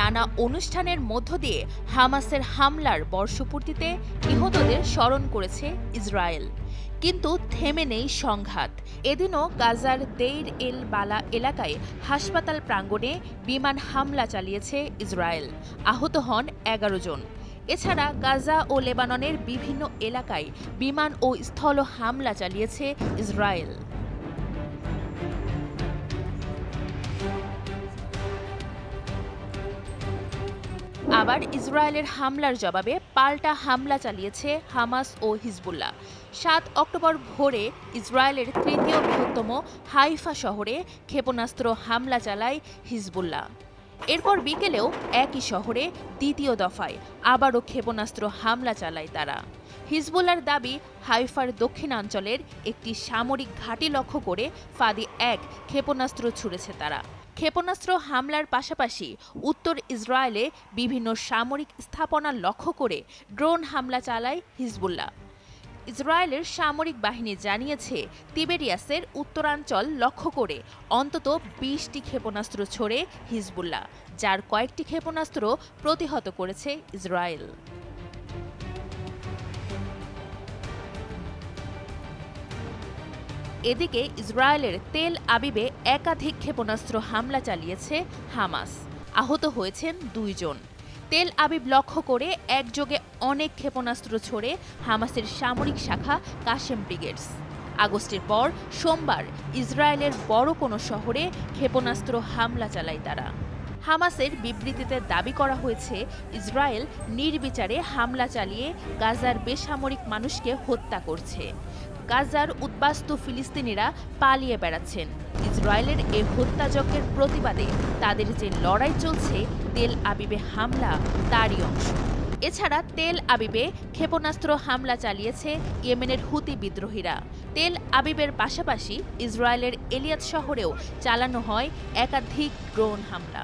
নানা অনুষ্ঠানের মধ্য দিয়ে হামাসের হামলার বর্ষপূর্তিতে নিহতদের স্মরণ করেছে ইসরায়েল। কিন্তু থেমে নেই সংঘাত। এদিনও গাজার দেইর এল বালা এলাকায় হাসপাতাল প্রাঙ্গণে বিমান হামলা চালিয়েছে ইসরায়েল। আহত হন এগারো জন। এছাড়া গাজা ও লেবাননের বিভিন্ন এলাকায় বিমান ও স্থল হামলা চালিয়েছে ইসরায়েল। আবার ইসরায়েলের হামলার জবাবে পাল্টা হামলা চালিয়েছে হামাস ও হিজবুল্লাহ। সাত অক্টোবর ভোরে ইসরায়েলের তৃতীয় বৃহত্তম হাইফা শহরে ক্ষেপণাস্ত্র হামলা চালায় হিজবুল্লাহ। এরপর বিকেলেও একই শহরে দ্বিতীয় দফায় আবারও ক্ষেপণাস্ত্র হামলা চালায় তারা। হিজবুল্লার দাবি, হাইফার দক্ষিণাঞ্চলের একটি সামরিক ঘাঁটি লক্ষ্য করে ফাদি এক ক্ষেপণাস্ত্র ছুড়েছে তারা। ক্ষেপণাস্ত্র হামলার পাশাপাশি উত্তর ইসরায়েলে বিভিন্ন সামরিক স্থাপনা লক্ষ্য করে ড্রোন হামলা চালায় হিজবুল্লাহ। ইসরায়েলের সামরিক বাহিনী জানিয়েছে, তিবেরিয়াসের উত্তরাঞ্চল লক্ষ্য করে অন্তত বিশটি ক্ষেপণাস্ত্র ছোড়ে হিজবুল্লাহ, যার কয়েকটি ক্ষেপণাস্ত্র প্রতিহত করেছে ইসরায়েল। এদিকে ইসরায়েলের তেল আবিবে একাধিক ক্ষেপণাস্ত্র হামলা চালিয়েছে হামাস। আহত হয়েছেন দুইজন তেল আবিব লক্ষ্য করে একযোগে অনেক ক্ষেপণাস্ত্র ছড়ে হামাসের সামরিক শাখা কাশেম ব্রিগেডস। আগস্টের পর সোমবার ইসরায়েলের বড় কোনো শহরে ক্ষেপণাস্ত্র হামলা চালায় তারা। হামাসের বিবৃতিতে দাবি করা হয়েছে, ইসরায়েল নির্বিচারে হামলা চালিয়ে গাজার বেসামরিক মানুষকে হত্যা করছে। গাজার উদ্বাস্তু ফিলিস্তিনিরা পালিয়ে বেড়াচ্ছেন। ইসরায়েলের এ হত্যাযজ্ঞের প্রতিবাদে তাদের যে লড়াই চলছে, তেল আবিবে হামলা তারই অংশ। এছাড়া তেল আবিবে ক্ষেপণাস্ত্র হামলা চালিয়েছে ইয়েমেনের হুতি বিদ্রোহীরা। তেল আবিবের পাশাপাশি ইসরায়েলের এলিয়াত শহরেও চালানো হয় একাধিক ড্রোন হামলা।